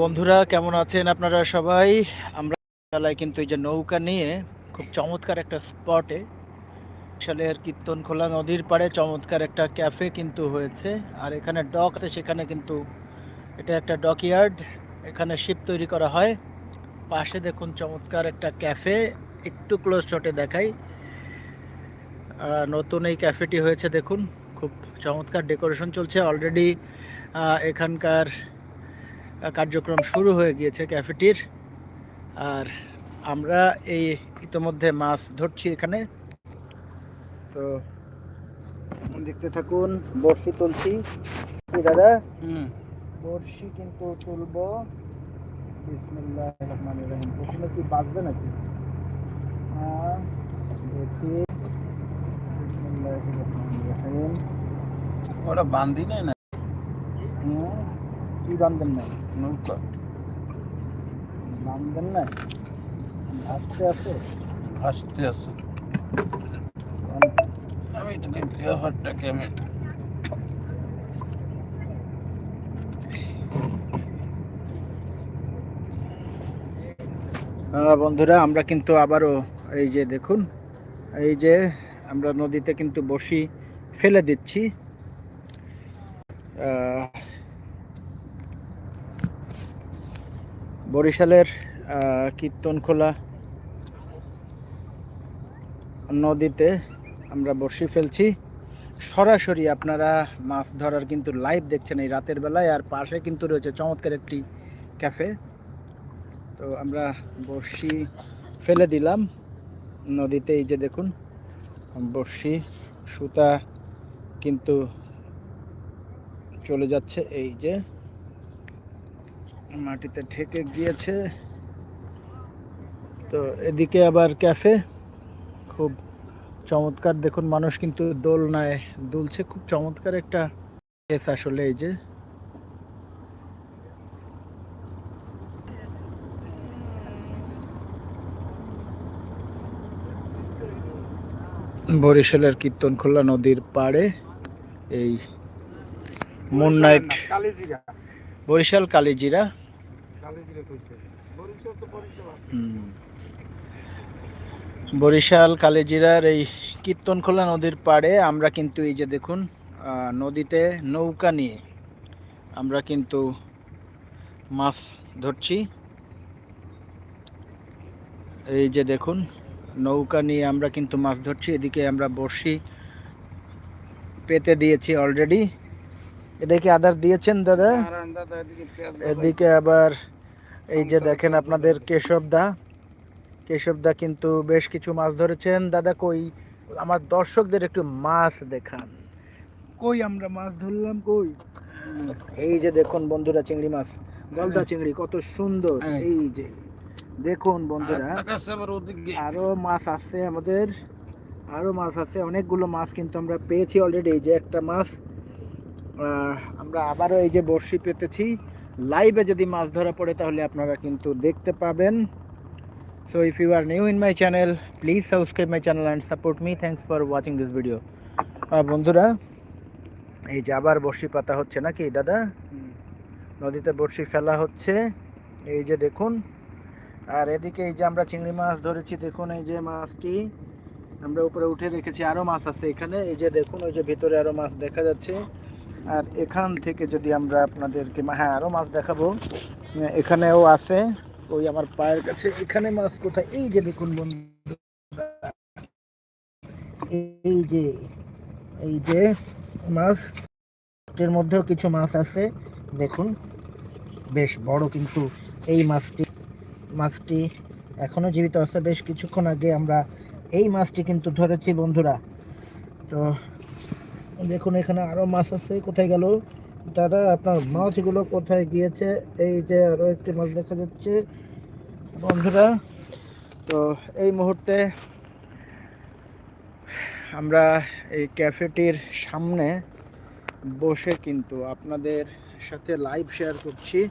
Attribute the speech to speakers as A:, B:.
A: বন্ধুরা, কেমন আছেন আপনারা সবাই? আমরা বেলায় কিন্তু এই যে নৌকা নিয়ে খুব চমৎকার একটা স্পটে সালের কীর্তনখোলা নদীর পাড়ে চমৎকার একটা ক্যাফে কিন্তু হয়েছে। আর এখানে ডক আছে, সেখানে কিন্তু এটা একটা ডকইয়ার্ড। এখানে শিপ তৈরি করা হয়। পাশে দেখুন চমৎকার একটা ক্যাফে, একটু ক্লোজ শটে দেখাই। নতুন এই ক্যাফেটি হয়েছে, দেখুন। খুব চমৎকার ডেকোরেশন চলছে। অলরেডি এখানকার কার্যক্রম শুরু হয়ে গিয়েছে ক্যাফেটির। আর আমরা এই ইতোমধ্যে মাছ ধরছি এখানে। তো দেখতে থাকুন বড়শি তুলছি। কি দাদা
B: হুম।
A: বড়শি কিন্তু তুলবো। বিসমিল্লাহ রহমান রহিম ওখানে কি বাজবে নাকি? হ্যাঁ দেখি। রহিম
B: ওটা বান্ধি নেই না
A: হুম, কি বান্ধবেন না?
B: নৌকা।
A: বান্ধবেন না? আসতে আছে?
B: ভাসতে আছে। আমি তোকে ব্যবহারটাকে আমি
A: হ্যাঁ বন্ধুরা আমরা কিন্তু আবারও এই যে দেখুন এই যে আমরা নদীতে কিন্তু বসি ফেলে দিচ্ছি। বরিশালের কীর্তনখোলা নদীতে আমরা বসি ফেলছি। সরাসরি আপনারা মাছ ধরার কিন্তু লাইভ দেখছেন এই রাতের বেলায়, আর পাশে কিন্তু রয়েছে চমৎকার একটি ক্যাফে তো আমরা বড়শি ফেলে দিলাম নদীতে, এই যে দেখুন, বড়শি সুতা কিন্তু চলে যাচ্ছে, এই যে। মাটিতে ঠেকে গিয়েছে। তো এদিকে আবার ক্যাফে। খুব চমৎকার। দেখুন, মানুষ কিন্তু দোলনায় দুলছে। খুব চমৎকার একটা কেস আসলে এই যে। বরিশালের কীর্তনখোলা নদীর পাড়ে এই মুন নাইট বরিশাল কালীজিরা।
B: বরিশাল
A: কালীজিরার এই কীর্তনখোলা নদীর পাড়ে আমরা কিন্তু এই যে দেখুন নদীতে নৌকা নিয়ে আমরা কিন্তু মাছ ধরছি। এই যে দেখুন নৌকা নিয়ে আমরা কিন্তু মাছ ধরছি। এদিকে আমরা বড়শি পেতে দিয়েছি অলরেডি। এটা কি আদার দিয়েছেন দাদা?
B: এদিকে
A: আবার এই যে দেখেন আপনাদের কেশব দা। কেশব দা কিন্তু বেশ কিছু মাছ ধরেছেন। দাদা কই? আমার দর্শকদের একটু মাছ দেখান। কই আমরা মাছ ধরলাম কই? এই যে দেখুন বন্ধুরা চিংড়ি মাছ। গলদা চিংড়ি কত সুন্দর। এই। যে দেখুন বন্ধুরা আরও মাছ আছে আমাদের। আরও মাছ আছে। অনেকগুলো মাছ কিন্তু আমরা পেয়েছি অলরেডি এই যে একটা মাছ আমরা আবারও এই যে বড়শি পেতেছি। লাইভে যদি মাছ ধরা পড়ে, তাহলে আপনারা কিন্তু দেখতে পাবেন। So if you are new in my channel please subscribe my channel and support me thanks for watching this video বন্ধুরা, এই যে আবার বড়শি পাতা হচ্ছে নাকি, দাদা? নদীতে বড়শি ফেলা হচ্ছে। এই যে দেখুন। আর এদিকে এই যে আমরা চিংড়ি মাছ ধরেছি, দেখুন এই যে মাছটি। আমরা উপরে উঠে রেখেছি আরও মাছ আছে এখানে। এই যে দেখুন, ওই যে ভিতরে আরও মাছ দেখা যাচ্ছে। আর এখান থেকে যদি আমরা আপনাদেরকে হ্যাঁ আরও মাছ দেখাবো। এখানেও আছে। ওই আমার পায়ের কাছে। এখানে মাছ কোথায়? এই যে দেখুন বন্ধু এই যে এই যে মাছ। এর মধ্যেও কিছু মাছ আছে। দেখুন, বেশ বড় কিন্তু এই মাছটি। মাছটি এখনও জীবিত আছে। বেশ কিছুক্ষণ আগে আমরা এই মাছটি কিন্তু ধরেছি বন্ধুরা। তো দেখুন, এখানে আরও মাছ আছে। কোথায় গেল? দাদা, আপনার মাছগুলো কোথায় গিয়েছে? এই যে আরও একটি মাছ দেখা যাচ্ছে। বন্ধুরা, তো এই মুহূর্তে আমরা এই ক্যাফেটির সামনে বসে কিন্তু আপনাদের সাথে লাইভ শেয়ার করছি।